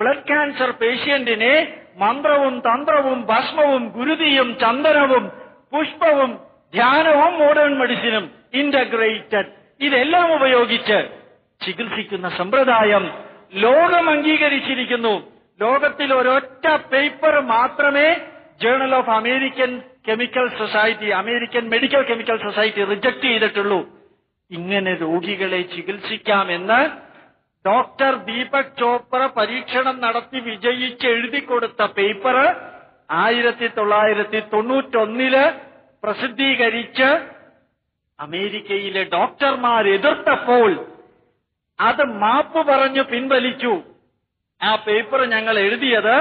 Blood cancer പേഷ്യന്റിനെ മന്ത്രവും തന്ത്രവും ഭസ്മവും ഗുരുതിയും ചന്ദനവും പുഷ്പവും ധ്യാനവും modern മെഡിസിനും integrated ഇതെല്ലാം ഉപയോഗിച്ച് ചികിത്സിക്കുന്ന സമ്പ്രദായം ലോകം അംഗീകരിച്ചിരിക്കുന്നു. ലോകത്തിൽ ഒരൊറ്റ പേപ്പർ മാത്രമേ journal of American chemical society American medical chemical society reject ചെയ്തിട്ടുള്ളൂ. ഇങ്ങനെ രോഗികളെ ചികിത്സിക്കാമെന്ന് ഡോക്ടർ ദീപക് ചോപ്ര പരീക്ഷണം നടത്തി വിജയിച്ച് എഴുതി കൊടുത്ത പേപ്പർ ആയിരത്തി തൊള്ളായിരത്തി തൊണ്ണൂറ്റൊന്നിൽ പ്രസിദ്ധീകരിച്ച് അമേരിക്കയിലെ ഡോക്ടർമാർ എതിർത്തപ്പോൾ അത് മാപ്പ് പറഞ്ഞു പിൻവലിച്ചു. ആ പേപ്പർ ഞങ്ങൾ എഴുതിയത്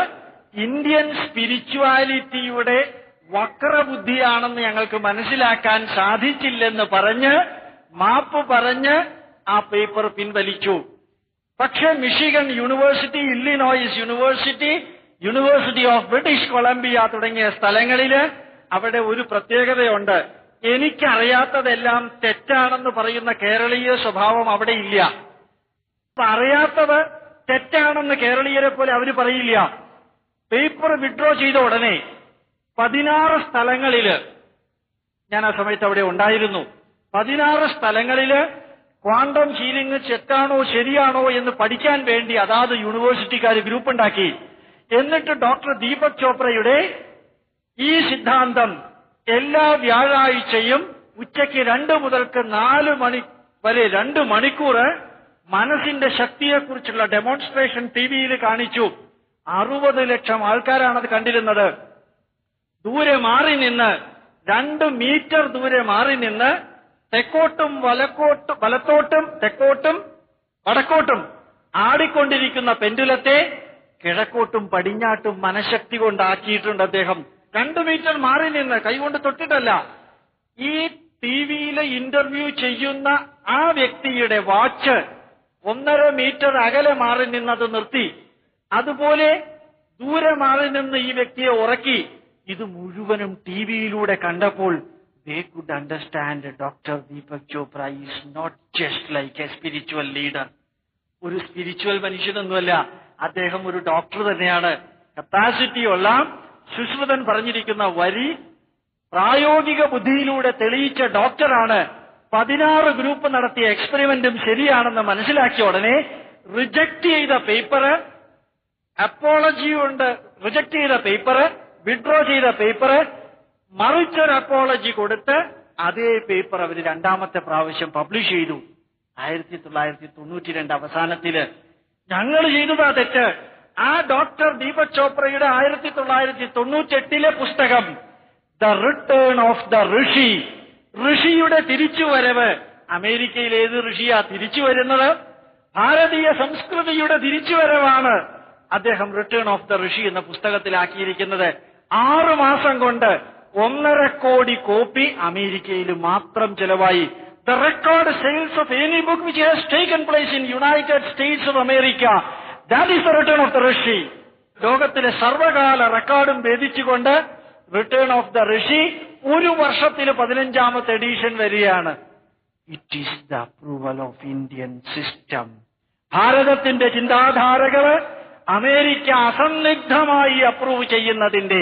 ഇന്ത്യൻ സ്പിരിച്വാലിറ്റിയുടെ വക്രബുദ്ധിയാണെന്ന് ഞങ്ങൾക്ക് മനസ്സിലാക്കാൻ സാധിച്ചില്ലെന്ന് പറഞ്ഞ് മാപ്പ് പറഞ്ഞ് ആ പേപ്പർ പിൻവലിച്ചു. പക്ഷേ Michigan university Illinois university university of British Columbia തുടങ്ങിയ സ്ഥലങ്ങളിൽ അവിടെ ഒരു പ്രത്യേകതയുണ്ട്. എനിക്കറിയാത്തതെല്ലാം തെറ്റാണെന്ന് പറയുന്ന കേരളീയ സ്വഭാവം അവിടെ ഇല്ല. അറിയാത്തത് തെറ്റാണെന്ന് കേരളീയരെ പോലെ അവർ പറയില്ല. പേപ്പർ വിഡ്രോ ചെയ്ത ഉടനെ പതിനാറ് സ്ഥലങ്ങളിൽ ഞാൻ ആ സമയത്ത് അവിടെ ഉണ്ടായിരുന്നു. പതിനാറ് സ്ഥലങ്ങളിൽ ക്വാണ്ടം ഹീലിംഗ് തെറ്റാണോ ശരിയാണോ എന്ന് പഠിക്കാൻ വേണ്ടി അതാത് യൂണിവേഴ്സിറ്റിക്കാർ ഗ്രൂപ്പ് ഉണ്ടാക്കി. എന്നിട്ട് ഡോക്ടർ ദീപക് ചോപ്രയുടെ ഈ സിദ്ധാന്തം എല്ലാ വ്യാഴാഴ്ചയും ഉച്ചയ്ക്ക് രണ്ട് മുതൽക്ക് നാല് മണി വരെ രണ്ട് മണിക്കൂർ മനസ്സിന്റെ ശക്തിയെക്കുറിച്ചുള്ള ഡെമോൺസ്ട്രേഷൻ ടി വിയിൽ കാണിച്ചു. അറുപത് ലക്ഷം ആൾക്കാരാണ് അത് കണ്ടിരുന്നത്. ദൂരെ മാറി നിന്ന് രണ്ട് മീറ്റർ ദൂരെ മാറി നിന്ന് തെക്കോട്ടും വലക്കോട്ടും വലത്തോട്ടും തെക്കോട്ടും വടക്കോട്ടും ആടിക്കൊണ്ടിരിക്കുന്ന പെൻഡുലത്തെ കിഴക്കോട്ടും പടിഞ്ഞാട്ടും മനഃശക്തി കൊണ്ടാക്കിയിട്ടുണ്ട് അദ്ദേഹം. രണ്ടു മീറ്റർ മാറി നിന്ന് കൈകൊണ്ട് തൊട്ടിട്ടല്ല. ഈ ടി വിയിലെ ഇന്റർവ്യൂ ചെയ്യുന്ന ആ വ്യക്തിയുടെ വാച്ച് ഒന്നര മീറ്റർ അകലെ മാറി നിന്നത് നിർത്തി. അതുപോലെ ദൂരെ മാറി നിന്ന് ഈ വ്യക്തിയെ ഉറക്കി. ഇത് മുഴുവനും ടി വിയിലൂടെ കണ്ടപ്പോൾ they could understand Dr. Deepak Chopra is not just like a spiritual leader. ഒരു സ്പിരിച്വൽ മനുഷ്യനൊന്നുമല്ല അദ്ദേഹം ഒരു ഡോക്ടർ തന്നെയാണ് കപ്പാസിറ്റി ഉള്ള സുശ്രുതൻ പറഞ്ഞിരിക്കുന്ന വരി പ്രായോഗിക ബുദ്ധിയിലൂടെ തെളിയിച്ച ഡോക്ടറാണ് പതിനാറ് ഗ്രൂപ്പ് നടത്തിയ എക്സ്പെരിമെന്റും ശരിയാണെന്ന് മനസ്സിലാക്കിയ ഉടനെ റിജക്ട് ചെയ്ത പേപ്പർ അപ്പോളജി കൊണ്ട് റിജക്ട് ചെയ്ത പേപ്പർ വിഡ്രോ ചെയ്ത പേപ്പർ മറിച്ചൊരു അപ്പോളജി കൊടുത്ത് അതേ പേപ്പർ അവർ രണ്ടാമത്തെ പ്രാവശ്യം പബ്ലിഷ് ചെയ്തു. ആയിരത്തി തൊള്ളായിരത്തി തൊണ്ണൂറ്റി രണ്ട് അവസാനത്തിൽ. ഞങ്ങൾ ചെയ്തതാ തെറ്റ്. ആ ഡോക്ടർ ദീപക് ചോപ്രയുടെ ആയിരത്തി തൊള്ളായിരത്തി തൊണ്ണൂറ്റെട്ടിലെ പുസ്തകം the return of the Rishi ഋഷിയുടെ തിരിച്ചുവരവ്. അമേരിക്കയിൽ ഏത് ഋഷിയാ തിരിച്ചു വരുന്നത് ഭാരതീയ സംസ്കൃതിയുടെ തിരിച്ചുവരവാണ് അദ്ദേഹം റിട്ടേൺ ഓഫ് ദ ഋഷി എന്ന പുസ്തകത്തിലാക്കിയിരിക്കുന്നത്. ആറു മാസം കൊണ്ട് ഒന്നര കോടി കോപ്പി അമേരിക്കയിൽ മാത്രം ചെലവായി. The record sales of any book which has taken place in United States of America that is the return of the Rishi ലോകത്തിലെ സർവകാല റെക്കോർഡും ഭേദിച്ചുകൊണ്ട് റിട്ടേൺ ഓഫ് ദ ഋഷി ഒരു വർഷത്തിൽ പതിനഞ്ചാമത്തെ എഡീഷൻ വരികയാണ്. It is the approval of Indian system ഭാരതത്തിന്റെ ചിന്താധാരകൾ അമേരിക്ക അസന്നിഗ്ധമായി അപ്രൂവ് ചെയ്യുന്നതിന്റെ